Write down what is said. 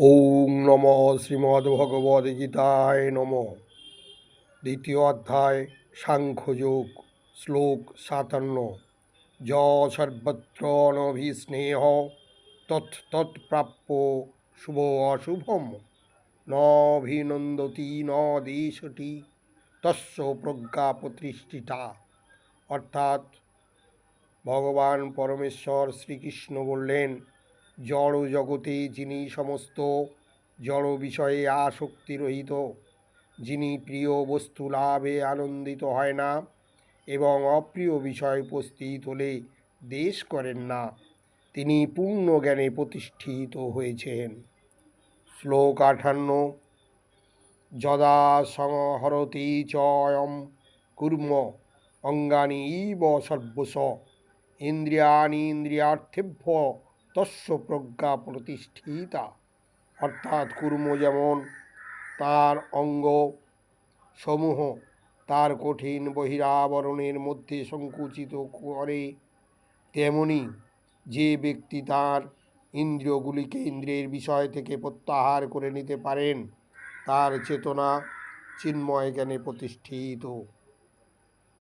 ওম নম শ্রীমদ্ভগবদ্গীতায় নম। দ্বিতীয় অধ্যায়, সাংখ্যযোগ, শ্লোক সাতান্ন। য সর্বত্র নভিস্নেহ, তৎ তৎপ্রাপ্য শুভ অশুভম। নভিনন্দতি ন দেশটি তস্য প্রজ্ঞা প্রতিষ্ঠিতা অর্থাৎ ভগবান পরমেশ্বর শ্রীকৃষ্ণ বললেন জড় জগতে যিনি সমস্ত জড় বিষয়ে আসক্তি রহিত, যিনি প্রিয় বস্তু লাভে আনন্দিত হয় না এবং অপ্রিয় বিষয় উপস্থিত হলে দেশ করেন না, তিনি পূর্ণ জ্ঞানে প্রতিষ্ঠিত হয়েছেন। শ্লোক আঠান্ন, যদা সংহরতি চয়ম কুর্ম অঙ্গানি ইব সর্বস, ইন্দ্রিয়াণি ইন্দ্রিয়ার্থেভ্য তস্য প্রজ্ঞা প্রতিষ্ঠিতা। অর্থাৎ কুর্ম যেমন তার অঙ্গ, সমূহ তার কঠিন বহিরাবরণের মধ্যে সংকুচিত করে, তেমনি যে ব্যক্তি তার ইন্দ্রিয়গুলিকে ইন্দ্রিয়ের বিষয় থেকে প্রত্যাহার করে নিতে পারেন, তার চেতনা চিন্ময় জ্ঞানে প্রতিষ্ঠিত।